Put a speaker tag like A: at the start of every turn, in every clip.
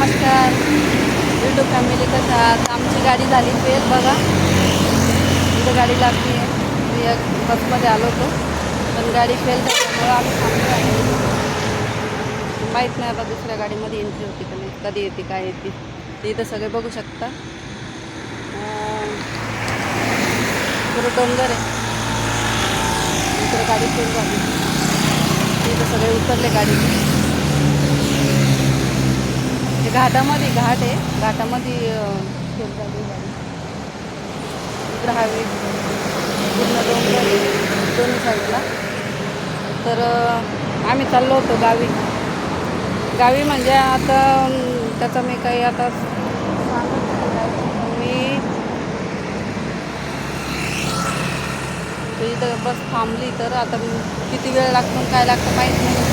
A: नमस्कार. YouTube family कसं आहात? आमची गाडी झाली फेल बघा. इथं गाडी लागली. आहे एक बसमध्ये आलो होतो. पण गाडी फेल झाल्यामुळं आम्ही थांबलो आहे माहीत नाही आता दुसऱ्या गाडीमध्ये एंट्री होती का नाही कधी येते काय येते. ते इथं सगळे बघू शकता. पुरं डोंगर आहे. दुसरं गाडी फेल झाली. इथं सगळे उतरले गाडीने. ते घाटामध्ये घाट आहे. घाटामध्ये इकडं हायवे पूर्ण डोंगर दोन्ही साईडला. तर आम्ही चाललो होतो गावी. गावी म्हणजे आता त्याचा मी काही आता मी इथं बस थांबली तर आता किती वेळ लागतो आणि काय लागतं माहीत नाही.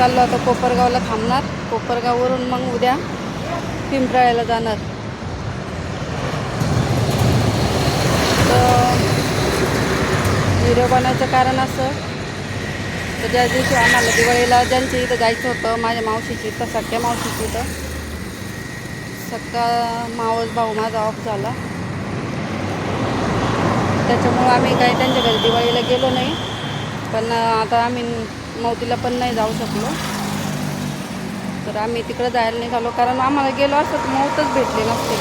A: चाललो आता कोपरगावला थांबणार. कोपरगाववरून मग उद्या पिंपराळ्याला जाणार. तर व्हिडिओ बनायचं कारण असं तर ज्या दिवशी आम्हाला दिवाळीला ज्यांच्या इथं जायचं होतं माझ्या मावशीची इथं सख्या मावशीची इथं सक्का मावस भाऊ माझा ऑफ झाला. त्याच्यामुळं आम्ही काही त्यांच्या घरी दिवाळीला गेलो नाही. पण आता आम्ही मौतीला पण नाही जाऊ शकलो. तर आम्ही तिकडं जायला निघालो. कारण आम्हाला गेलो असतं तर मौतच भेटली नसते.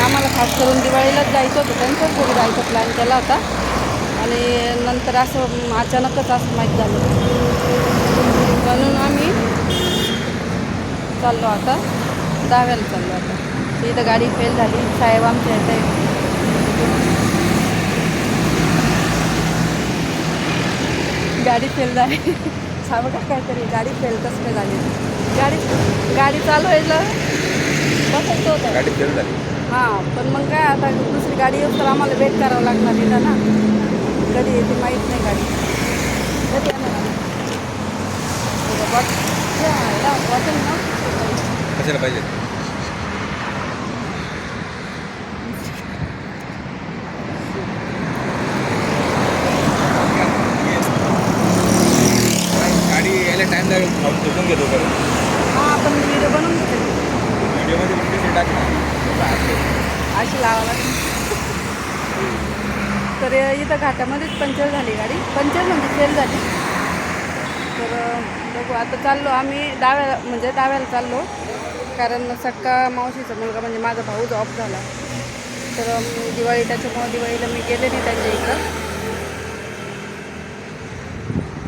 A: आम्हाला खास करून दिवाळीलाच जायचं होतं. त्यांच्याच घरी जायचं प्लॅन केला होता. आणि नंतर असं अचानकच असं माहीत झालं. म्हणून आम्ही चाललो आता. दहाव्याला चाललो आता. इथं गाडी फेल झाली. साहेब आमच्या इथे गाडी फेल झाली. सांग का काहीतरी गाडी फेल कसं काय झाली? गाडी गाडी चालवायला बसायचं होतं.
B: गाडी फेल झाली.
A: हां पण मग काय आता दुसरी गाडी येऊन तर आम्हाला वेट करावं लागणार इथं ना? कधी येते माहीत नाही गाडी. कधी येणार बॉटल ना?
B: कशाला पाहिजे गाडी यायला टाइम लागेल खाऊन झोपून घेतो बरं
A: हां आपण व्हिडिओ बनवून घेतो
B: व्हिडिओमध्ये व्हिडिओ टाक ना
A: अशी लावा तर इथं घाटामध्येच पंचर झाली गाडी. पंचर म्हणजे फेल झाली. तर बघू आता चाललो आम्ही डाव्या म्हणजे डाव्याला चाललो. कारण सक्का मावशीचा मुलगा म्हणजे माझा भाऊ जॉब झाला. तर दिवाळी त्याच्यामुळं दिवाळीला मी गेले नाही त्यांच्या इकडं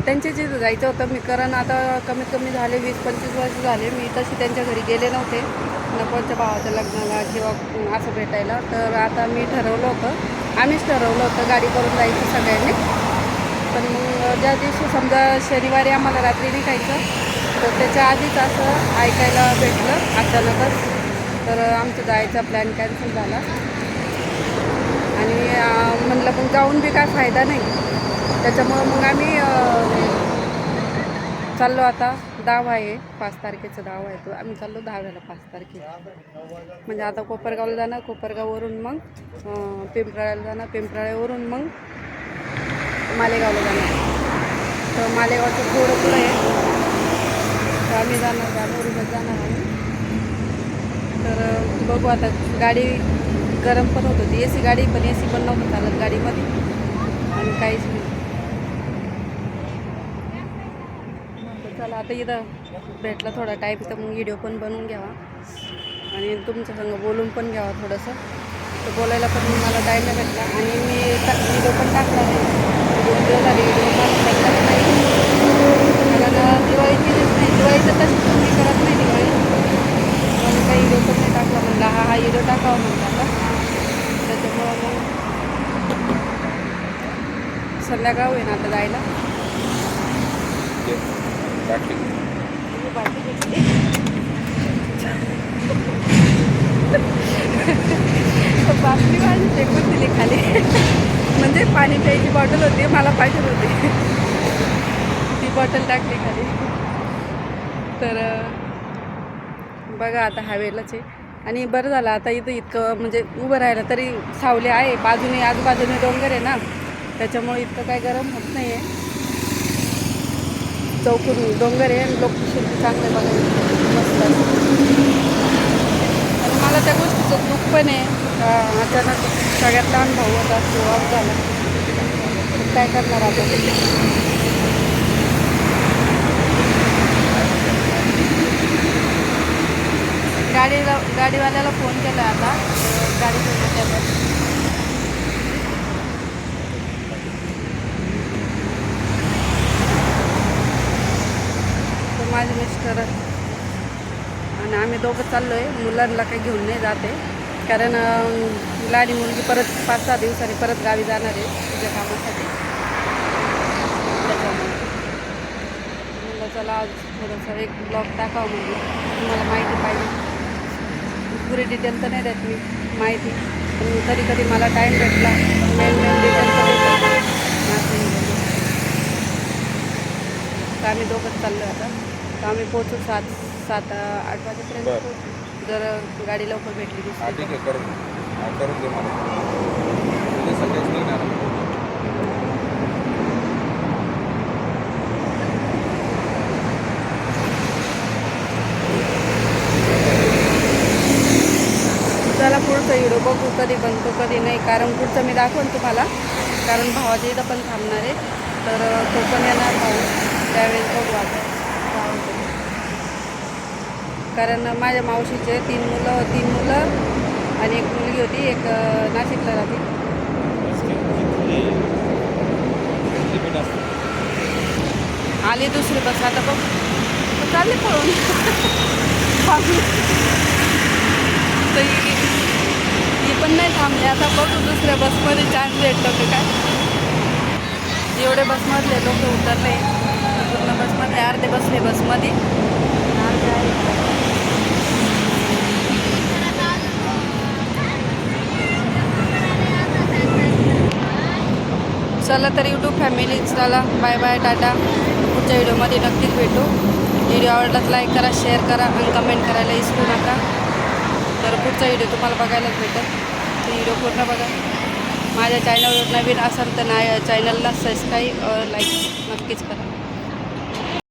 A: त्यांच्या जिथं जायचं होतं. मी कारण आता कमीत कमी झाले वीस पंचवीस वर्ष झाले. मी तशी त्यांच्या घरी गेले नव्हते. नकोच्या भावाच्या लग्नाला किंवा असं भेटायला तर आता मी ठरवलं होतं आम्हीच ठरवलं होतं गाडी करून जायचं सगळ्यांनी. पण मग ज्या दिवशी समजा शनिवारी आम्हाला रात्री निघायचं तर त्याच्या आधीच असं ऐकायला भेटलं अचानकच. तर आमचं जायचा प्लॅन कॅन्सल झाला. आणि म्हणलं मग जाऊन बी काय फायदा नाही. त्याच्यामुळं मग आम्ही चाललो आता दाव आहे. पाच तारखेचा दाव आहे तो. आम्ही चाललो दहाव्याला पाच तारखेला. म्हणजे आता कोपरगावला जाणार कोपरगाववरून मग पिंपराळ्याला जाणार पिंपराळ्यावरून मग मालेगावला जाणार तर मालेगावचं थोडं पुढं आहे. तर आम्ही जाणार गाडीवरूनच जाणार आम्ही. तर बघू आता गाडी गरम पण होत होती. ए सी गाडी पण ए सी पण नव्हतं चालत गाडीमध्ये. आणि काहीच नाही तर चला आता इथं भेटला थोडा टाईम तर मग व्हिडिओ पण बनवून घ्यावा. आणि तुमच्या संग बोलून पण घ्यावा थोडंसं. तर बोलायला पण मला टाईम नाही भेटला. आणि मी व्हिडिओ पण टाकला नाही दोन दिवस झाले व्हिडिओ मला नाही कारण दिवाळीची नाही. दिवाळीचं तसं पण मी करत नाही दिवाळी. पण काही व्हिडिओ पण नाही टाकला म्हणला. हा हा व्हिडिओ टाकावा म्हणला आता. त्याच्यामुळं मग संध्याकाळ होईन आता जायला.
B: बाटली
A: मी माझी फेकून दिली खाली म्हणजे पाणी प्यायची बॉटल होती मला पाहिजे होती. ती बॉटल टाकली खाली. तर बघा आता हायवेलाच आहे. आणि बरं झालं आता इथं इतकं म्हणजे उभं राहिलं तरी सावली आहे. बाजूने आजूबाजूने डोंगर आहे ना. त्याच्यामुळे इतकं काय गरम होत नाही आहे चौकून डोंगर आहे आणि लोकेशन चांगलं बघायला मस्त आणि मला त्या गोष्टीचं दुःख पण आहे. अचानक सगळ्यात लहान भाऊ होता तो ऑफ झाला. काय करणार आता गाडीला गाडीवाल्याला फोन केला आता. गाडी घेऊन येतात तर माझे मिस्टर आणि आम्ही दोघं चाललो आहे मुलांना काही घेऊन नाही जाते. कारण अं, मुलगी परत पाच सहा दिवसांनी परत गावी जाणार आहे तुझ्या कामासाठी. त्याच्यामुळे. चला आज थोडंसं एक ब्लॉग टाकावं म्हणजे तुम्हाला माहिती पाहिजे. पुरी डिटेल तर नाही देत मी माहिती. पण कधी कधी मला टाईम भेटला मेन मेन डिटेल तर आम्ही दोघंच चाललो आता. तर आम्ही पोचू सात सात आठ वाजेपर्यंत
B: बरं.
A: जर गाडी लवकर भेटली
B: हा
A: दुसरी
B: ठीक आहे करून हा, करून दे मला. उद्या सकाळीच निघणार
A: चला पुढचा व्हिडिओ बघू कधी बनतो कधी नाही. कारण पुढचं मी दाखवेन तुम्हाला. कारण भावाच्या इथं पण थांबणार आहे. तर तो पण येणार भाऊ. त्यावेळेस बघू आता. कारण माझ्या मावशीचे तीन मुलं तीन मुलं आणि एक मुलगी होती एक नाशिकला राहते. आली दुसरी बस आता बघ. चालली पळून. तर ही पण नाही थांबली. आता बघू दुसऱ्या बसमध्ये चान्स भेटतो की काय. एवढे बसमधले लोक उतरले. पूर्ण बसमध्ये अर्धे बसले बसमध्ये अर्धे आहे. चला तर यूट्यूब फॅमिली चला बाय बाय टाटा पुढच्या व्हिडिओमध्ये नक्कीच भेटू. व्हिडिओ आवडलाच लाईक करा शेअर करा आणि कमेंट करायला विसरू नका. तर पुढचा व्हिडिओ तुम्हाला बघायलाच भेटेल. ते व्हिडिओ पूर्ण बघा. माझ्या चॅनलवर नवीन असाल तर नाही चॅनलला सबस्क्राईब लाईक नक्कीच करा.